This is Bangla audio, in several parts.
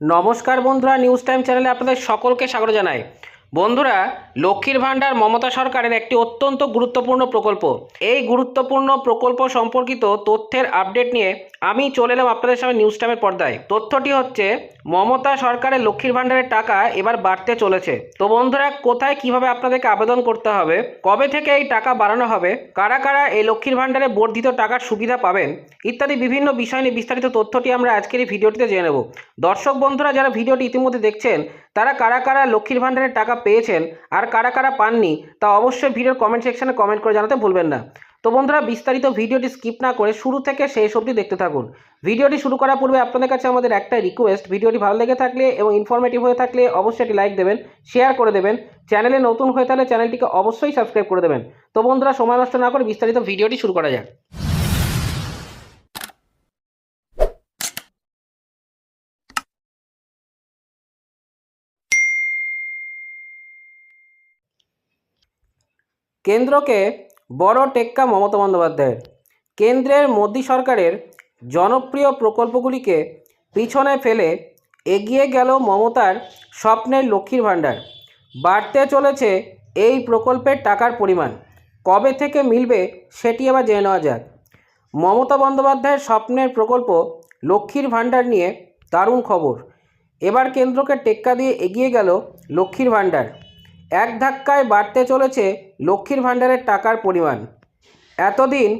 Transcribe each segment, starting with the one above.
নমস্কার বন্ধুরা নিউজ টাইম চ্যানেলে আপনাদের সকলকে স্বাগত জানাই। বন্ধুরা, লক্ষ্মীর ভাণ্ডার মমতা সরকারের একটি অত্যন্ত গুরুত্বপূর্ণ প্রকল্প। এই গুরুত্বপূর্ণ প্রকল্প সম্পর্কিত তথ্যের আপডেট নিয়ে আমি চলে এলাম আপনাদের সামনে নিউজ টাইমের পর্দায়। তথ্যটি হচ্ছে, মমতা সরকারের লক্ষ্মীর ভাণ্ডারের টাকা এবার বাড়তে চলেছে। তো বন্ধুরা, কোথায় কীভাবে আপনাদেরকে আবেদন করতে হবে, কবে থেকে এই টাকা বাড়ানো হবে, কারা কারা এই লক্ষ্মীর ভাণ্ডারে বর্ধিত টাকার সুবিধা পাবেন, ইত্যাদি বিভিন্ন বিষয় নিয়ে বিস্তারিত তথ্যটি আমরা আজকের এই ভিডিওটিতে জেনে নেব। দর্শক বন্ধুরা, যারা ভিডিওটি ইতিমধ্যে দেখছেন তারা কারা কারা লক্ষ্মীর ভাণ্ডারের টাকা পেয়েছেন আর কারা কারা পাননি, তা অবশ্যই ভিডিওর কমেন্ট সেকশনে কমেন্ট করে জানাতে ভুলবেন না। তো বন্ধুরা, বিস্তারিত ভিডিওটি স্কিপ না করে শুরু থেকে শেষ অবধি দেখতে থাকুন। ভিডিওটি শুরু করার পূর্বে আপনাদের কাছে আমাদের একটা রিকোয়েস্ট ভিডিওটি ভালো লেগে থাকলে এবং ইনফরমেটিভ হয়ে থাকলে অবশ্যই একটি লাইক দেবেন শেয়ার করে দেবেন। চ্যানেলে নতুন হয়ে থাকলে চ্যানেলটিকে অবশ্যই সাবস্ক্রাইব করে দেবেন। তো বন্ধুরা, সময় নষ্ট না করে বিস্তারিত ভিডিওটি শুরু করা যাক। কেন্দ্রকে বড় টেক্কা মমতা বন্দ্যোপাধ্যায়ের। কেন্দ্রের মোদী সরকারের জনপ্রিয় প্রকল্পগুলিকে পিছনে ফেলে এগিয়ে গেল মমতার স্বপ্নের লক্ষ্মীর ভাণ্ডার। বাড়তে চলেছে এই প্রকল্পের টাকার পরিমাণ। কবে থেকে মিলবে সেটি আবার জেনে নেওয়া যাক। মমতা বন্দ্যোপাধ্যায়ের স্বপ্নের প্রকল্প লক্ষ্মীর ভাণ্ডার নিয়ে দারুণ খবর। এবার কেন্দ্রকে টেক্কা দিয়ে এগিয়ে গেল লক্ষ্মীর ভাণ্ডার। এক ধাক্কায় বাড়তে চলেছে লক্ষ্মীর ভাণ্ডারের টাকার পরিমাণ। এতদিন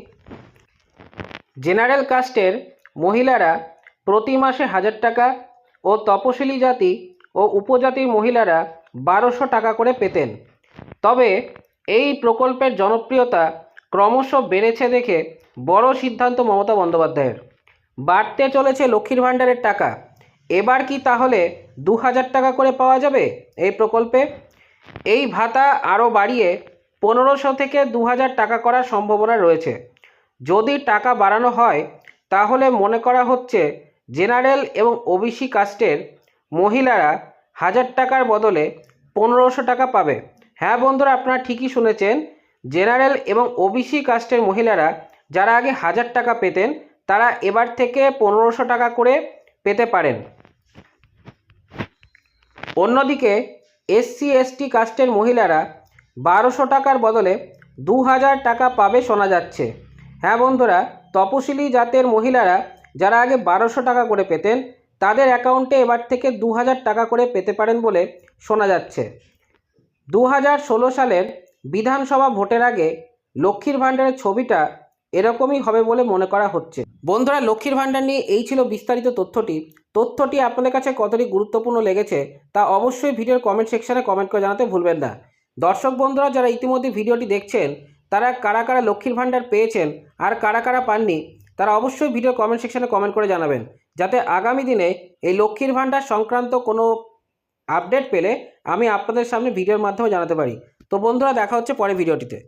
জেনারেল কাস্টের মহিলারা প্রতি মাসে হাজার টাকা ও তপশিলি জাতি ও উপজাতির মহিলারা বারোশো টাকা করে পেতেন। তবে এই প্রকল্পের জনপ্রিয়তা ক্রমশ বেড়েছে দেখে বড় সিদ্ধান্ত মমতা বন্দ্যোপাধ্যায়ের। বাড়তে চলেছে লক্ষ্মীর ভাণ্ডারের টাকা। এবার কি তাহলে দু হাজার টাকা করে পাওয়া যাবে এই প্রকল্পে? এই ভাতা আরও বাড়িয়ে পনেরোশো থেকে দু হাজার টাকা করার সম্ভাবনা রয়েছে। যদি টাকা বাড়ানো হয়, তাহলে মনে করা হচ্ছে জেনারেল এবং ওবিসি কাস্টের মহিলারা হাজার টাকার বদলে পনেরোশো টাকা পাবে। হ্যাঁ বন্ধুরা, আপনারা ঠিকই শুনেছেন, জেনারেল এবং ওবিসি কাস্টের মহিলারা যারা আগে হাজার টাকা পেতেন, তারা এবার থেকে পনেরোশো টাকা করে পেতে পারেন। অন্যদিকে এসসি, এসটি কাস্টের মহিলারা বারোশো টাকার বদলে দু হাজার টাকা পাবে শোনা যাচ্ছে। হ্যাঁ বন্ধুরা, তপশিলি জাতের মহিলারা যারা আগে বারোশো টাকা করে পেতেন, তাদের অ্যাকাউন্টে এবার থেকে দু হাজার টাকা করে পেতে পারেন বলে শোনা যাচ্ছে। দু হাজার ষোলো সালের বিধানসভা ভোটের আগে লক্ষ্মীর ভাণ্ডারের ছবিটা এরকমই হবে বলে মনে করা হচ্ছে। বন্ধুরা, লক্ষ্মীর ভাণ্ডার নিয়ে এই ছিল বিস্তারিত তথ্যটি। তথ্যটি আপনাদের কাছে কতটি গুরুত্বপূর্ণ লেগেছে তা অবশ্যই ভিডিওর কমেন্ট সেকশানে কমেন্ট করে জানাতে ভুলবেন না। দর্শক বন্ধুরা, যারা ইতিমধ্যে ভিডিওটি দেখছেন, তারা কারা কারা লক্ষ্মীর ভাণ্ডার পেয়েছেন আর কারা কারা পাননি, তারা অবশ্যই ভিডিওর কমেন্ট সেকশানে কমেন্ট করে জানাবেন। যাতে আগামী দিনে এই লক্ষ্মীর ভাণ্ডার সংক্রান্ত কোনো আপডেট পেলে আমি আপনাদের সামনে ভিডিওর মাধ্যমে জানাতে পারি। তো বন্ধুরা, দেখা হচ্ছে পরে ভিডিওটিতে।